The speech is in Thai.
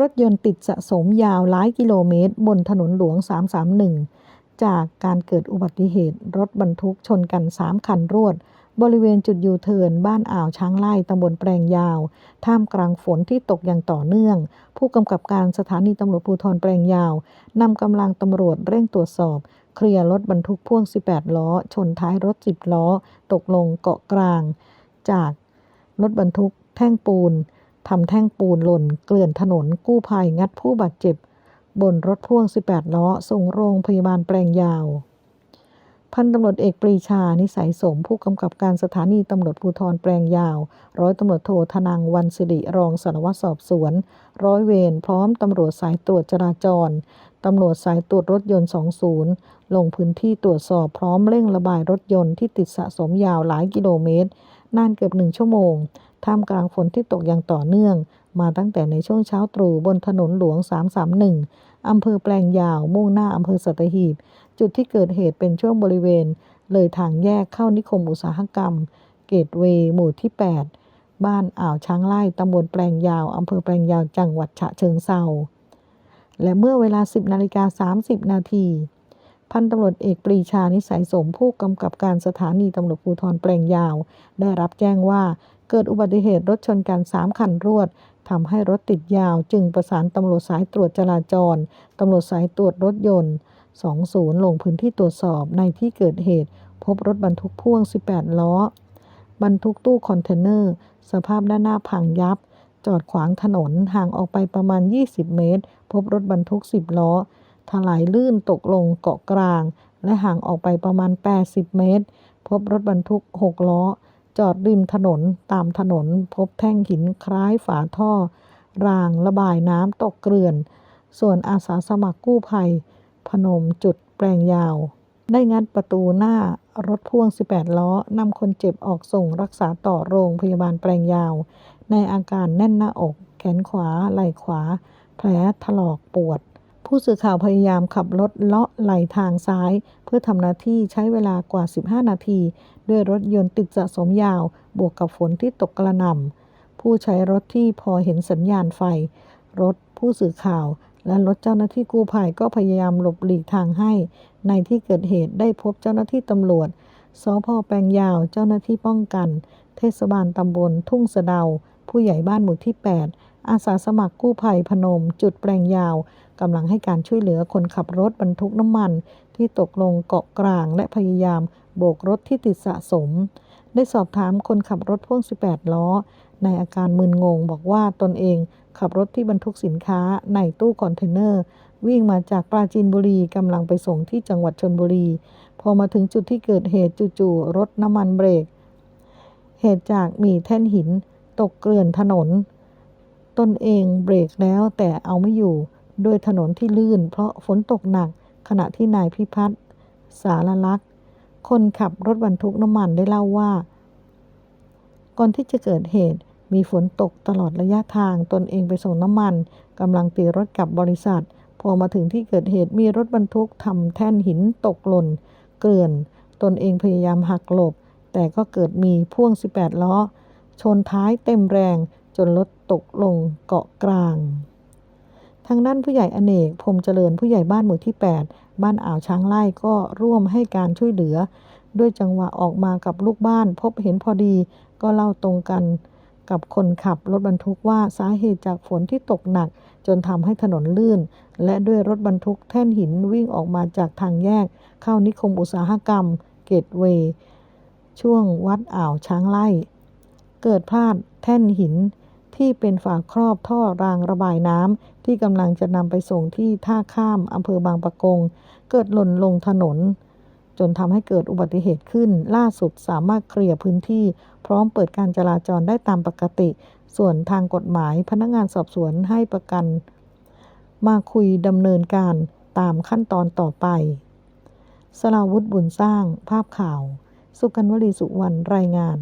รถยนต์ติดสะสมยาวหลายกิโลเมตร บนถนนหลวง 331 จากการเกิดอุบัติเหตุ รถบรรทุกชนกัน 3 คันรวด บริเวณจุดยูเทิร์นบ้านอ่าวช้างไล่ตำบลแปลงยาว ท่ามกลางฝนที่ตกอย่างต่อเนื่อง ผู้กำกับการสถานีตำรวจภูธรแปลงยาวนำกำลังตำรวจเร่งตรวจสอบเคลียร์รถบรรทุกพ่วง 18 ล้อ ชนท้ายรถ 10 ล้อ ตกลงเกาะกลาง จากรถบรรทุกแท่งปูน ทำแท่งปูนหล่น เกลื่อนถนนกู้ภัยงัดผู้บาดเจ็บ บนรถพ่วง 18 ล้อ ส่งโรงพยาบาลแปลงยาว พันตำรวจเอกปรีชา นิสัยสม ผู้กำกับการสถานีตำรวจภูธรแปลงยาว ร้อยตำรวจโทธนังวันสิริรองสารวัตรสอบสวน ร้อยเวรพร้อมตำรวจสายตรวจจราจรตำรวจสายตรวจรถยนต์ 20 ลงพื้นที่ตรวจสอบพร้อมเร่งระบายรถยนต์ที่ติดสะสมยาวหลายกิโลเมตร นานเกือบหนึ่งชั่วโมง ท่ามกลางฝนที่ตกอย่างต่อเนื่อง มาตั้งแต่ในช่วงเช้าตรู่บนถนนหลวง 331 อำเภอแปลงยาว มุ่งหน้าอำเภอสัตหีบ จุดที่เกิดเหตุเป็นช่วงบริเวณ เลยทางแยกเข้านิคมอุตสาหกรรม เกตเวย์หมู่ที่ 8 บ้านอ่าวช้างไล่ตำบลแปลงยาว อำเภอแปลงยาว จังหวัดฉะเชิงเทราและเมื่อเวลา 10นาฬิกา30 นาที พันตำรวจเอกปรีชานิสัยสมผู้กำกับการสถานีตำรวจภูธรแปลงยาว ได้รับแจ้งว่าเกิดอุบัติเหตุรถชนกัน3คันรวดทำให้รถติดยาวจึงประสานตำรวจสายตรวจจราจรตำรวจสายตรวจรถยนต์ 20 ลงพื้นที่ตรวจสอบในที่เกิดเหตุ พบรถบรรทุกพ่วง 18 ล้อ บรรทุกตู้คอนเทนเนอร์ สภาพด้านหน้าพังยับ จอดขวางถนนห่างออกไปประมาณ 20 เมตร พบรถบรรทุก 10 ล้อ ถลายลื่นตกลงเกาะกลาง และห่างออกไปประมาณ 80 เมตร พบรถบรรทุก 6 ล้อ จอดริมถนนตามถนน พบแท่งหินคล้ายฝาท่อ รางระบายน้ำตกเกลื่อน ส่วนอาสาสมัครกู้ภัย พนมจุดแปลงยาว ได้งัดประตูหน้ารถพ่วง 18 ล้อนำคนเจ็บออกส่งรักษาต่อโรงพยาบาลแปลงยาว ในอาการแน่นหน้าอก แขนขวา ไหล่ขวา แผลถลอกปวด ผู้สื่อข่าวพยายามขับรถเลาะไหลทางซ้าย เพื่อทำหน้าที่ใช้เวลากว่า 15 นาที ด้วยรถยนต์ติดสะสมยาว บวกกับฝนที่ตกกระหน่ำผู้ใช้รถที่พอเห็นสัญญาณไฟ รถผู้สื่อข่าว และรถเจ้าหน้าที่กู้ภัยก็พยายามหลบหลีกทางให้ ในที่เกิดเหตุได้พบเจ้าหน้าที่ตำรวจสพแปลงยาวเจ้าหน้าที่ป้องกัน เทศบาลตำบลทุ่งสะเดา ผู้ใหญ่บ้านหมู่ที่ 8 อาสาสมัครกู้ภัยพนม จุดแปลงยาวกำลังให้การช่วยเหลือคนขับรถบรรทุกน้ำมัน ที่ตกลงเกาะกลางและพยายามโบกรถที่ติดสะสม ได้สอบถามคนขับรถพ่วง 18 ล้อ ในอาการมึนงงบอกว่าตนเองขับรถที่บรรทุกสินค้าในตู้คอนเทนเนอร์ วิ่งมาจากปราจีนบุรีกำลังไปส่งที่จังหวัดชนบุรี พอมาถึงจุดที่เกิดเหตุจู่ๆรถน้ำมันเบรก เหตุจากมีแท่นหิน ตกเกลื่อนถนน ตนเองเบรกแล้วแต่เอาไม่อยู่ โดยถนนที่ลื่น เพราะฝนตกหนักขณะที่นายพิพัฒน์สารลักษ์คนขับรถบรรทุกน้ำมันได้เล่าว่า ก่อนที่จะเกิดเหตุมีฝนตกตลอดระยะทางตนเองไปส่งน้ำมันกำลังตีรถกลับบริษัท พอมาถึงที่เกิดเหตุมีรถบรรทุกทำแท่นหินตกหล่นเกลื่อน ตนเองพยายามหักหลบ แต่ก็เกิดมีพ่วง 18 ล้อ ชนท้ายเต็มแรง จนรถตกลงเกาะกลาง ทางด้านผู้ใหญ่อเนกพรมเจริญผู้ใหญ่บ้านหมู่ที่ 8 บ้านอ่าวช้างไล่ก็ร่วมให้การช่วยเหลือ ด้วยจังหวะออกมากับลูกบ้านพบเห็นพอดีก็เล่าตรงกันกับคนขับรถบรรทุกว่าสาเหตุจากฝนที่ตกหนัก จนทำให้ถนนลื่น และด้วยรถบรรทุกแท่นหินวิ่งออกมาจากทางแยก เข้านิคมอุตสาหกรรม เกตเวย์ช่วงวัดอ่าวช้างไล่ เกิดพลาดแท่นหิน ที่เป็นฝาครอบท่อรางระบายน้ำที่กำลังจะนำไปส่งที่ท่าข้ามอำเภอบางปะกง เกิดหล่นลงถนน จนทำให้เกิดอุบัติเหตุขึ้น ล่าสุดสามารถเคลียร์พื้นที่ พร้อมเปิดการจราจรได้ตามปกติ ส่วนทางกฎหมายพนักงานสอบสวนให้ประกัน มาคุยดำเนินการตามขั้นตอนต่อไป สลาวุธบุญสร้าง ภาพข่าว สุกันวลีสุวรรณรายงาน